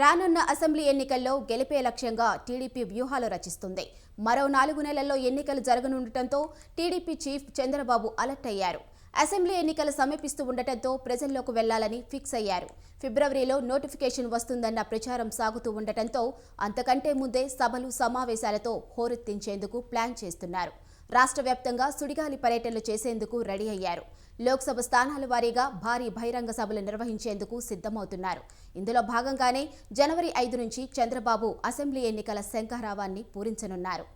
రానున్న అసెంబ్లీ ఎన్నికల్లో గెలిపే లక్ష్యంగా టీడీపీ వ్యూహాలు రచిస్తుంది. మరో నాలుగు నెలల్లో ఎన్నికలు జరగనుండటంతో టీడీపీ చీఫ్ చంద్రబాబు అలర్ట్ అయ్యారు. అసెంబ్లీ ఎన్నికలు సమీపిస్తూ ఉండటంతో ప్రజల్లోకి వెళ్ళాలని ఫిక్స్ అయ్యారు. ఫిబ్రవరిలో నోటిఫికేషన్ వస్తుందన్న ప్రచారం సాగుతూ ఉండటంతో అంతకంటే ముందే సభలు సమావేశాలతో హోరెత్తించేందుకు ప్లాన్ చేస్తున్నారు. రాష్ట్ర వ్యాప్తంగా సుడిగాలి పర్యటనలు చేసేందుకు రెడీ అయ్యారు. లోక్సభ స్థానాల వారీగా భారీ బహిరంగ సభలు నిర్వహించేందుకు సిద్ధమవుతున్నారు. ఇందులో భాగంగానే జనవరి ఐదు నుంచి చంద్రబాబు అసెంబ్లీ ఎన్నికల శంఖారావాన్ని పూరించనున్నారు.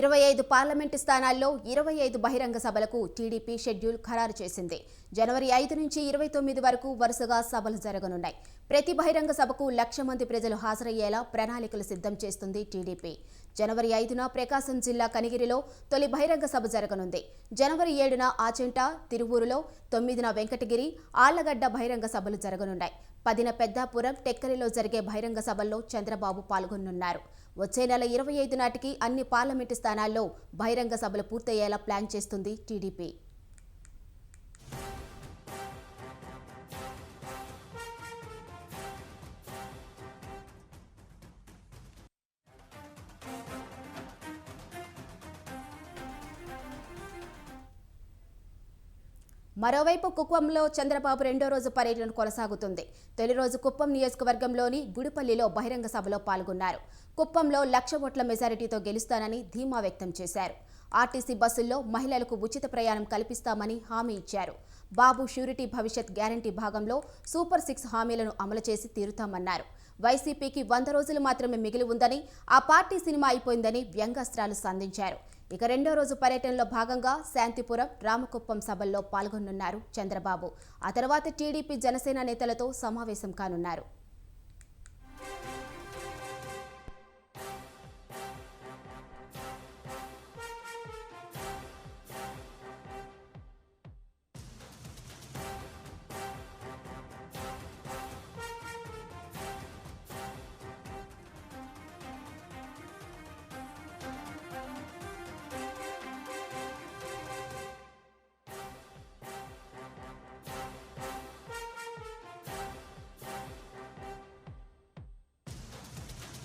ఇరవై ఐదు పార్లమెంటు స్థానాల్లో ఇరవై ఐదు బహిరంగ సభలకు టీడీపీ షెడ్యూల్ ఖరారు చేసింది. జనవరి ఐదు నుంచి ఇరవై తొమ్మిది వరకు వరుసగా సభలు జరగనున్నాయి. ప్రతి బహిరంగ సభకు లక్ష మంది ప్రజలు హాజరయ్యేలా ప్రణాళికలు సిద్ధం చేస్తుంది టీడీపీ. జనవరి ఐదున ప్రకాశం జిల్లా కనిగిరిలో తొలి బహిరంగ సభ జరగనుంది. జనవరి ఏడున ఆచెంట తిరువూరులో తొమ్మిదిన వెంకటగిరి ఆళ్ళగడ్డ బహిరంగ సభలు జరగనున్నాయి. పదిన పెద్దాపురం టెక్కలిలో జరిగే బహిరంగ సభల్లో చంద్రబాబు పాల్గొనున్నారు. వచ్చే నెల ఇరవై ఐదు నాటికి అన్ని పార్లమెంటు స్థానాల్లో బహిరంగ సభలు పూర్తయ్యేలా ప్లాన్ చేస్తుంది టీడీపీ. మరోవైపు కుప్పంలో చంద్రబాబు రెండో రోజు పర్యటన కొనసాగుతుంది. తొలి రోజు కుప్పం నియోజకవర్గంలోని గుడిపల్లిలో బహిరంగ సభలో పాల్గొన్నారు. కుప్పంలో లక్ష ఓట్ల మెజారిటీతో గెలుస్తానని ధీమా వ్యక్తం చేశారు. ఆర్టీసీ బస్సుల్లో మహిళలకు ఉచిత ప్రయాణం కల్పిస్తామని హామీ ఇచ్చారు. బాబు షూరిటీ భవిష్యత్ గ్యారంటీ భాగంలో సూపర్ సిక్స్ హామీలను అమలు చేసి తీరుతామన్నారు. వైసీపీకి వంద రోజులు మాత్రమే మిగిలి ఉందని ఆ పార్టీ సినిమా అయిపోయిందని వ్యంగ్యాస్త్రాలు సంధించారు. ఇక రెండో రోజు పర్యటనలో భాగంగా శాంతిపురం రామకుప్పం సభల్లో పాల్గొనున్నారు చంద్రబాబు. ఆ తర్వాత టీడీపీ జనసేన నేతలతో సమావేశం కానున్నారు.